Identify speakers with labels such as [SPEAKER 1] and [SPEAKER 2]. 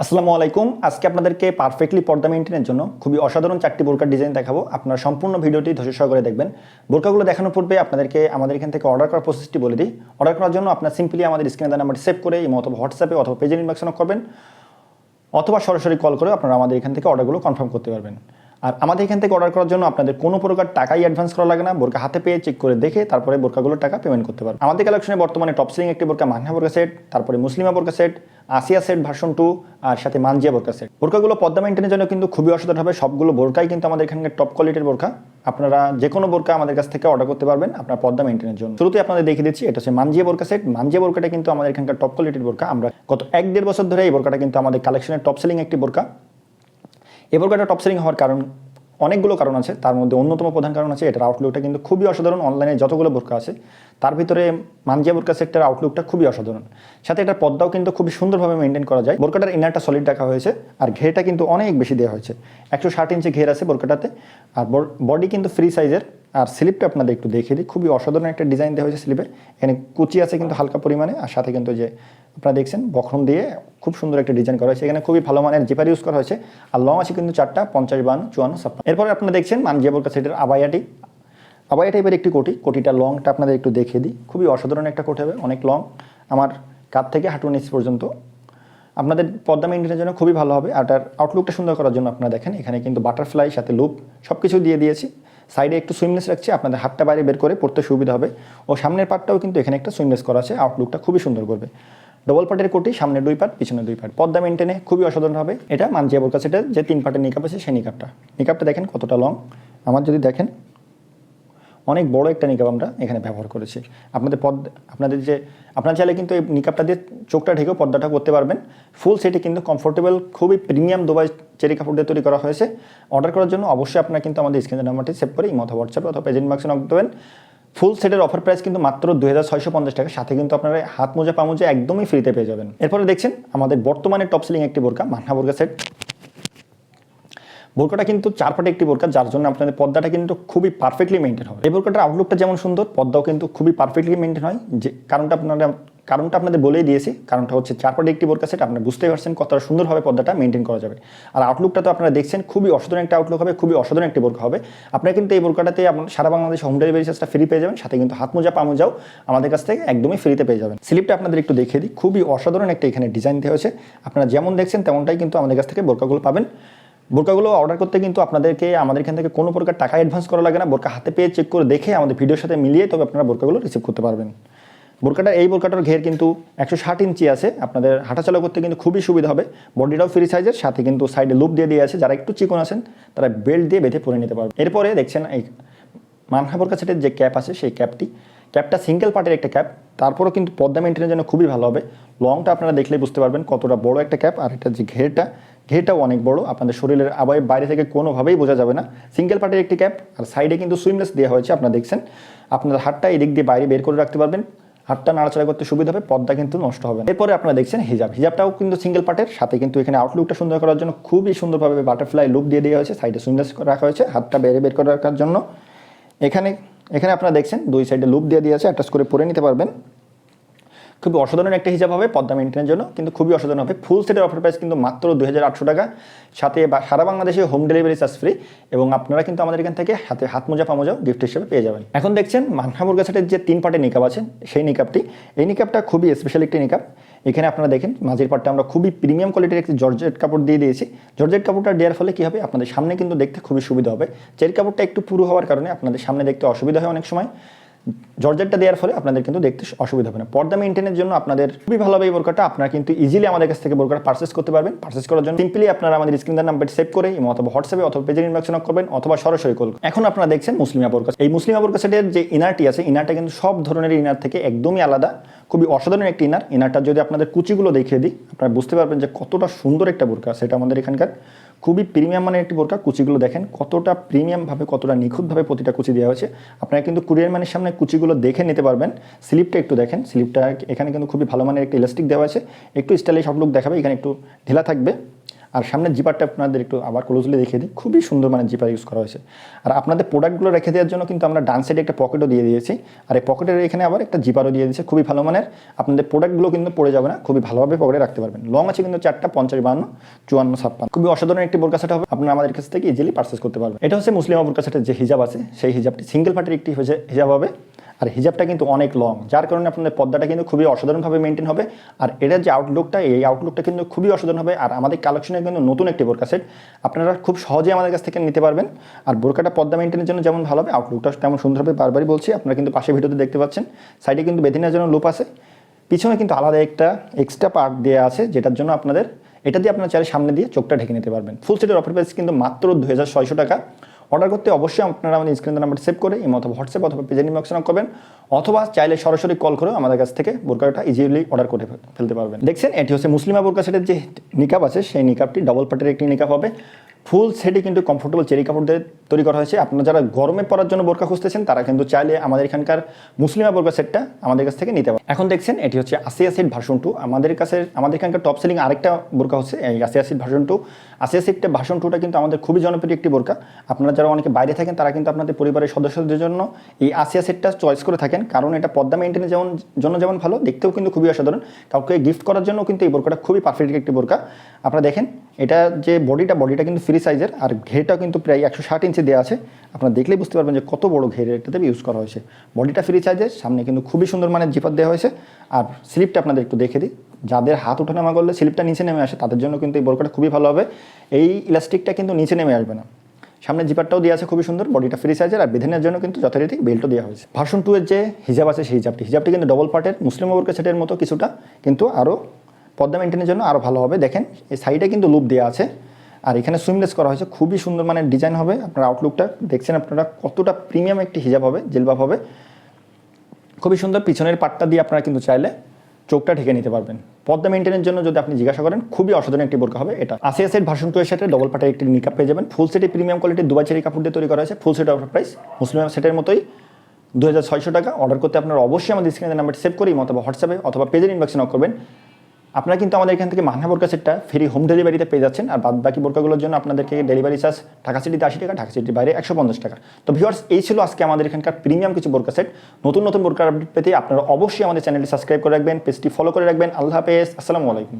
[SPEAKER 1] আসসালামু আলাইকুম। আজকে আপনাদেরকে পারফেক্টলি পর্দা মেনটেনের জন্য খুবই অসাধারণ চারটি বোরকার ডিজাইন দেখাবো। আপনারা সম্পূর্ণ ভিডিওটি ধৈর্য সহকারে দেখবেন। বোরকাগুলো দেখানোর পূর্বে আপনাদেরকে আমাদের এখান থেকে অর্ডার করার প্রসেসটি বলে দিই। অর্ডার করার জন্য আপনার সিম্পলি আমাদের স্ক্রিনে দেওয়া নাম্বার সেভ করে ইমো অথবা হোয়াটসঅ্যাপে অথবা পেজের ইনবক্সন করবেন। অথবা সরাসরি কল করে আপনারা আমাদের এখান থেকে অর্ডারগুলো কনফার্ম করতে পারবেন। আর আমাদের এখান থেকে অর্ডার করার জন্য আপনাদের কোনো প্রকার টাকাই অ্যাডভান্স করা লাগে না। বোরকা হাতে পেয়ে চেক করে দেখে তারপরে বোরকাগুলোর টাকা পেমেন্ট করতে পারবেন। আমাদের কালেকশনে বর্তমানে টপ সিলিং একটি বোরকা মান্না বোরকা সেট তারপরে মুসলিমা বোরকা set Asiya set version two আর সাথে মানজিয়া বোরকা সেট বোরকাগুলো পদ্মা মেনটেনের জন্য কিন্তু খুবই অসাধারণ হবে। সবগুলো বোরকাই কিন্তু আমাদের এখানকার টপ কোয়ালিটির বোরকা। আপনারা যে কোনো বোরকা আমাদের কাছ থেকে অর্ডার করতে পারবেন আপনার পদ্মা মেনটেনের জন্য। শুরুতে আপনাদের দেখিয়ে দিচ্ছি, এটা হচ্ছে মানজিয়া বোরকা সেট মানজিয়া বোরকাটা কিন্তু আমাদের এখানকার টপ কোয়ালিটির বোরকা। আমরা গত এক দেড় বছর ধরে এই বোরকাটা কিন্তু আমাদের কালেকশনের টপ সেলিং একটি বোরকা। এই বোরকাটা টপ সেলিং হওয়ার কারণ, অনেকগুলো কারণ আছে। তার মধ্যে অন্যতম প্রধান কারণ আছে এটার আউটলুকটা কিন্তু খুবই অসাধারণ। অনলাইনে যতগুলো বোরকা আছে, তার ভিতরে মানজিয়া বোরকা সেক্টর আউটলুকটা খুবই অসাধারণ। সাথে এটার পদ্মাও কিন্তু খুবই সুন্দরভাবে মেনটেন করা যায়। বোরকাটার ইনারটা সলিড রাখা হয়েছে, আর ঘেরটা কিন্তু অনেক বেশি দেওয়া হয়েছে। একশো ষাট ইঞ্চি ঘের আছে বোরকাটাতে, আর বডি কিন্তু ফ্রি সাইজের আর স্লিপটা আপনাদের একটু দেখিয়ে দিই। খুবই অসাধারণ একটা ডিজাইন দেওয়া হয়েছে স্লিপে। এখানে কুচি আছে কিন্তু হালকা পরিমাণে, আর সাথে কিন্তু যে আপনারা দেখছেন, বখরম দিয়ে খুব সুন্দর একটা ডিজাইন করা হয়েছে। এখানে খুবই ভালো মানের জিপার ইউজ করা হয়েছে। আর লং আছে কিন্তু চারটা, পঞ্চাশ বান চুয়ান্ন, ছাপ্পান্ন। এরপরে আপনারা দেখছেন মানজিয়াবুল কাছেটের আবায়াটি আবায়া টাইপের একটি কোটি। কোটিটা লংটা আপনাদের একটু দেখিয়ে দিই। খুবই অসাধারণ একটা কোটি হবে, অনেক লং আমার কাপ থেকে হাঁটু নিচ পর্যন্ত। আপনাদের পদ্মা মেনটেনের জন্য খুবই ভালো হবে। আর তার আউটলুকটা সুন্দর করার জন্য আপনারা দেখেন, এখানে কিন্তু বাটারফ্লাই সাথে লুপ সব কিছু দিয়ে দিয়েছি। সাইডে একটু সুইমলেস রাখছি, আপনাদের হাতটা বাইরে বের করে পড়তে সুবিধা হবে। ও সামনের পার্টটাও কিন্তু এখানে একটা সুইমলেস করা আছে, আউটলুকটা খুবই সুন্দর করবে। ডবল পার্টের কোটি, সামনে দুই পার্ট পিছনে দুই পার্ট পদ্মা মেনটেনে খুবই অসাধারণ হবে। এটা মানজিয়া বোরকা সেটের যে তিন পার্টের নিকাপ আছে, সেই নিকাপটা নিকাপটা দেখেন কতটা লং আমার যদি দেখেন অনেক বড় একটা নিকাব আমরা এখানে ব্যবহার করেছি। আপনাদের পদ, আপনাদের যে, আপনার চাইলে কিন্তু এই নিকাবটা দিয়ে চোখটা ঢেকেও পর্দাটা করতে পারবেন। ফুল সেটে কিন্তু কমফোর্টেবল খুবই প্রিমিয়াম দুবাই চেরি কাপড় দিয়ে তৈরি করা হয়েছে। অর্ডার করার জন্য অবশ্যই আপনারা কিন্তু আমাদের স্ক্রিনের নাম্বারটি সেভ করে ইমো অথবা হোয়াটসঅ্যাপে অথবা পেজেন্ট বাক্সে নক দেবেন ফুল সেটের অফার প্রাইস কিন্তু মাত্র দুই হাজার ছয়শো পঞ্চাশ টাকা। সাথে কিন্তু আপনারা হাত মোজা পা মোজা একদমই ফ্রিতে পেয়ে যাবেন। এরপরে দেখছেন আমাদের বর্তমানে টপ সেলিং একটি বোরকা, মান্না বোরকা সেট বোরকাটা কিন্তু চার পাটে একটি বোরকা, যার জন্য আপনাদের পর্দাটা কিন্তু খুবই পারফেক্টলি মেনটেন হবে। এই বোরকাটার আউটলুকটা যেমন সুন্দর, পর্দাও কিন্তু খুবই পারফেক্টলি মেনটেন হয়। যে কারণটা আপনারা, কারণটা আপনাদের বলেই দিয়েছি, কারণটা হচ্ছে চার পাটে একটি বোরকা সেটা, আপনারা বুঝতেই পারছেন কতটা সুন্দরভাবে পর্দাটা মেনটেন করা যাবে। আর আউটলুকটা তো আপনারা দেখছেন, খুবই অসাধারণ একটা আউটলুক হবে, খুবই অসাধারণ একটি বোরকা হবে। আপনারা কিন্তু এই বোরকাটাতে আপনার সারা বাংলাদেশ হোম ডেলিভারি চার্জটা ফ্রি পেয়ে যাবেন, সাথে কিন্তু হাত মোজা, পা মোজাও আমাদের কাছ থেকে একদমই ফ্রিতে পেয়ে যাবেন। স্লিপটা আপনাদের একটু দেখিয়ে দিই, খুবই অসাধারণ একটা এখানে ডিজাইন দেওয়া হয়েছে। আপনারা যেমন দেখছেন, তেমনটাই কিন্তু আমাদের কাছ থেকে বোরকাগুলো পাবেন। বোরকাগুলো অর্ডার করতে কিন্তু আপনাদেরকে আমাদের এখান থেকে কোনো প্রকার টাকা অ্যাডভান্স করা লাগে না। বোরকা হাতে পেয়ে চেক করে দেখে আমাদের ভিডিওর সাথে মিলিয়ে তবে আপনারা বোরকাগুলো রিসিভ করতে পারবেন। বোরকাটা, এই বোরকাটার ঘের কিন্তু একশো ষাট ইঞ্চি আছে। আপনাদের হাঁটাচলা করতে কিন্তু খুবই সুবিধা হবে। বডিটাও ফ্রি সাইজের সাথে কিন্তু সাইডে লুপ দিয়ে দিয়ে আছে। যারা একটু চিকন আছেন, তারা বেল্ট দিয়ে বেঁধে পরে নিতে পারবে এরপরে দেখছেন এই মানহা বোরকা সেটের যে ক্যাপ আছে, সেই ক্যাপটি ক্যাপটা সিঙ্গেল পার্টের একটা ক্যাপ তারপরও কিন্তু পদ্মা মেনটেনের জন্য খুবই ভালো হবে। লংটা আপনারা দেখলেই বুঝতে পারবেন কতটা বড় একটা ক্যাপ আর এটা যে ঘেরটা ঘেরটাও অনেক বড়। আপনাদের শরীরের আবার বাইরে থেকে কোনোভাবেই বোঝা যাবে না। সিঙ্গেল পার্টের একটি ক্যাপ আর সাইডে কিন্তু সুইমলেস দেওয়া হয়েছে, আপনারা দেখছেন। আপনার হাতটা এদিক দিয়ে বাইরে বের করে রাখতে পারবেন। হাতটা নাড়াচাড়া করতে সুবিধা হবে, পর্দা কিন্তু নষ্ট হবে এরপরে আপনারা দেখছেন হিজাব। হিজাবটাও কিন্তু সিঙ্গেল পার্টের সাথে কিন্তু এখানে আউটলুকটা সুন্দর করার জন্য খুবই সুন্দরভাবে বাটারফ্লাই লুক দিয়ে দেওয়া হয়েছে। সাইডে সুইমলেস রাখা হয়েছে, হাতটা বেড়ে বের করে রাখার জন্য। এখানে এখানে আপনারা দেখছেন, দুই সাইডে লুপ দিয়ে দিয়েছে অ্যাটাচ করে পরে নিতে পারবেন। খুবই অসাধারণ একটা হিসাব হবে পদ্মা মেনটেনের জন্য, কিন্তু খুবই অসাধারণ হবে। ফুল সেটের অফার প্রাইস কিন্তু মাত্র দুই হাজার আটশো টাকা। সাথে সারা বাংলাদেশে হোম ডেলিভারি চার্জ ফ্রি এবং আপনারা কিন্তু আমাদের এখান থেকে হাতে হাত মোজা পামোজাও গিফট হিসেবে পেয়ে যাবেন। এখন দেখছেন মান্না মুরগা সেটের যে তিন পার্টের নিকাপ আছে, সেই নিকাপটি এই নিকাপটা খুবই স্পেশাল একটি নিকাপ এখানে আপনারা দেখেন, মাঝের পার্টটা আমরা খুবই প্রিমিয়াম কোয়ালিটির একটি জর্জেট কাপড় দিয়ে দিয়েছি। জর্জেট কাপড়টা দেওয়ার ফলে কী হবে, আপনাদের সামনে কিন্তু দেখতে খুবই সুবিধা হবে। চের কাপড়টা একটু পুরো হওয়ার কারণে আপনাদের সামনে দেখতে অসুবিধা হয় অনেক সময়। জর্জেটটা দেওয়ার ফলে আপনাদের কিন্তু দেখতে অসুবিধা হবে না। পর্দা মেনটেনের জন্য আপনাদের খুবই ভালো হবে এই বোরকাটা আপনারা কিন্তু ইজিলি আমাদের কাছ থেকে বোরকাটা পার্সেস করতে পারবেন। পার্সেস করার জন্য সিম্পলি আপনারা আমাদের স্ক্রিনের নাম্বার সেভ করে অথবা হোয়াটসঅ্যাপে অথবা পেজের ইনবক্সন করবেন অথবা সরাসরি কল এখন আপনারা দেখছেন মুসলিমা বোরকা এই মুসলিমা বোরকা যে ইনারটি আছে ইনারটা কিন্তু সব ধরনের ইনার থেকে একদমই আলাদা। খুবই অসাধারণ একটি ইনার ইনারটা যদি আপনাদের কুচিগুলো দেখিয়ে দিই, আপনারা বুঝতে পারবেন যে কতটা সুন্দর একটা বোরকা সেটা আমাদের এখানকার। খুবই প্রিমিয়াম মানের একটি বোরকা। কুচিগুলো দেখেন কতটা প্রিমিয়ামভাবে কতটা নিখুঁতভাবে প্রতিটা কুচি দেওয়া হয়েছে। আপনারা কিন্তু কুরিয়ার ম্যানের সামনে কুচিগুলো দেখে নিতে পারবেন। স্লিপটা একটু দেখেন। স্লিপটা এখানে কিন্তু খুবই ভালো মানের একটা ইলাস্টিক দেওয়া আছে একটু স্টাইলিশ লোক দেখাবে। এখানে একটু ঢিলা থাকবে। আর সামনের জিপারটা আপনাদের একটু আবার ক্লোজলি দেখিয়ে দিই। খুবই সুন্দর মানে জিপার ইউজ করা হয়েছে। আর আপনাদের প্রোডাক্টগুলো রেখে দেওয়ার জন্য কিন্তু আমরা ডান সাইডে একটা পকেটও দিয়ে দিয়েছি। আর এই পকেটের এখানে আবার একটা জিপারও দিয়ে দিয়েছে। খুবই ভালো মানের। আপনাদের প্রোডাক্টগুলো কিন্তু পড়ে যাবে না। খুবই ভালোভাবে পকেটে রাখতে পারবেন। লং আছে কিন্তু চারটা, পঞ্চাশ বান্ন চুয়ান্ন, ছাপ্পান্ন। খুবই অসাধারণ একটি বোরকা সেট হবে। আপনারা আমাদের কাছ থেকে ইজিলি পারচেস করতে পারবেন। এটা হচ্ছে মুসলিম বোরকা সেটের যে হিজাব আছে, সেই হিজাবটি সিঙ্গেল পার্টির একটি হিজাব হবে। আর হিজাবটা কিন্তু অনেক লং যার কারণে আপনাদের পর্দাটা কিন্তু খুবই অসাধারণভাবে মেনটেন হবে। আর এটার যে আউটলুকটা এই আউটলুকটা কিন্তু খুবই অসাধারণ হবে। আর আমাদের কালেকশনে কিন্তু নতুন একটি বোরকা সেট আপনারা খুব সহজে আমাদের কাছ থেকে নিতে পারবেন। আর বোরকাটা পর্দা মেনটেনের জন্য যেমন ভালো হবে আউটলুকটা তেমন সুন্দর হবে বারবারই বলছি, আপনারা কিন্তু পাশে ভিডিওতে দেখতে পাচ্ছেন। সাইডে কিন্তু বেদিনের জন্য লুপ আছে। পিছনে কিন্তু আলাদা একটা এক্সট্রা পার্ট দেওয়া আছে, যেটার জন্য আপনাদের, এটা দিয়ে আপনারা চাইলে সামনে দিয়ে চোখটা ঢেকে নিতে পারবেন। ফুল সেটের অফার প্রাইস কিন্তু মাত্র দু হাজার ছয়শো টাকা। অর্ডার করতে অবশ্যই আপনারা আমাদের স্ক্রিন নাম্বার সেভ করে এই অথবা হোয়াটসঅ্যাপ অথবা পেজের ইনবক্সে করবেন, অথবা চাইলে সরাসরি কল করে আমাদের কাছ থেকে বোরকাটা ইজিলি অর্ডার করে ফেলতে পারবেন। দেখছেন, এটি হচ্ছে মুসলিমা বোরকা সেটের যে নিকাপ আছে, সেই নিকাপটি ডবল পার্টের একটি নিকাপ হবে। ফুল সেটই কিন্তু কমফোর্টেবল চেরি কাপড় দিয়ে তৈরি করা হয়েছে। আপনারা যারা গরমে পরার জন্য বোরকা খুঁজতেছেন, তারা কিন্তু চাইলে আমাদের এখানকার মুসলিমা বোরকা সেটটা আমাদের কাছ থেকে নিতে পারেন। এখন দেখছেন, এটি হচ্ছে আসিয়া সেট ভার্সন টু আমাদের কাছে আমাদের এখানকার টপ সেলিং আরেকটা বোরকা হচ্ছে এই আসিয়া সেট ভার্সন টু আসিয়া সেটটা ভাষণ টুটা কিন্তু আমাদের খুবই জনপ্রিয় একটি বোরকা। আপনারা যারা অনেকে বাইরে থাকেন, তারা কিন্তু আপনাদের পরিবারের সদস্যদের জন্য এই আসিয়া সেটটা চয়েস করে থাকেন। কারণ এটা পদ্মা মেনটেনের যেমন, জন্য যেমন ভালো, দেখতেও কিন্তু খুবই অসাধারণ। কাউকে গিফট করার জন্য কিন্তু এই বোরকাটা খুবই পারফেক্ট একটি বোরকা। আপনারা দেখেন, এটা যে বডিটা বডিটা কিন্তু ফ্রি সাইজের আর ঘেরটাও কিন্তু প্রায় একশো ষাট ইঞ্চি দেওয়া আছে। আপনারা দেখলেই বুঝতে পারবেন যে কত বড় ঘের এটাতে ইউজ করা হয়েছে। বডিটা ফ্রি সাইজের সামনে কিন্তু খুবই সুন্দর মানের জিপার দেওয়া হয়েছে। আর স্লিপটা আপনাদের একটু দেখে দিই। যাদের হাত ওঠানামা করলে স্লিপটা নিচে নেমে আসে, তাদের জন্য কিন্তু এই বোরকাটা খুবই ভালো হবে। এই ইলাস্টিকটা কিন্তু নিচে নেমে আসবে না। সামনে জিপারটাও দেওয়া আছে খুবই সুন্দর, বডিটা ফ্রি সাইজের আর বেঁধেনের জন্য কিন্তু যথারীতি বেল্টও দেওয়া হয়েছে। ভার্সন টু এর যে হিজাব আছে, সেই হিজাবটি হিজাবটি কিন্তু ডবল পার্টের মুসলিম বোরকা সেটের মতো কিছুটা কিন্তু আরও পদ্মা মেনটেনের জন্য আরও ভালো হবে। দেখেন, এই সাইডে কিন্তু লুপ দেওয়া আছে। আর এখানে সুইমলেস করা হয়েছে, খুবই সুন্দর মানের ডিজাইন হবে। আপনার আউটলুকটা দেখছেন, আপনারা কতটা প্রিমিয়াম একটি হিজাব হবে, জেলবাব হবে। খুবই সুন্দর, পিছনের পাটটা দিয়ে আপনারা কিন্তু চাইলে চোখটা ঢেকে নিতে পারবেন। পদ্মা মেনটেনের জন্য যদি আপনি জিজ্ঞাসা করেন, খুবই অসাধারণ একটি বোরকা হবে এটা। আসিয়া সেট ভার্সন টু এর সাথে ডবল পাটের একটি নিকাপ পেয়ে যাবেন। ফুল সেটে প্রিমিয়াম কোয়ালিটি দুবাই চেরি কাপড় দিয়ে তৈরি করা হয়েছে। ফুল সেট অফার প্রাইস মুসলিম সেটের মতোই দু হাজার ছয়শো টাকা। অর্ডার করতে আপনার অবশ্যই আমাদের স্ক্রিনের নাম্বার সেভ করি অথবা হোয়াটসঅ্যাপে অথবা পেজের ইনবক্সে নক করবেন। আপনারা কিন্তু আমাদের এখান থেকে মাহনা বোরকা সেটটা ফ্রি হোম ডেলিভারিতে পেয়ে যাচ্ছেন। আর বাদ বাকি বোরকাগুলোর জন্য আপনাদেরকে ডেলিভারি চার্জ ঢাকা সিটিতে আশি টাকা, ঢাকা সিটির বাইরে একশো পঞ্চাশ টাকা। তো ভিউয়ার্স এই ছিল আজকে আমাদের এখানকার প্রিমিয়াম কিছু বোরকা সেট নতুন নতুন বোরকার আপডেট পেতে আপনারা অবশ্যই আমাদের চ্যানেলটি সাবস্ক্রাইব করে রাখবেন পেজটি ফলো করে রাখবেন। আল্লাহ হাফেজ, আসসালামু আলাইকুম।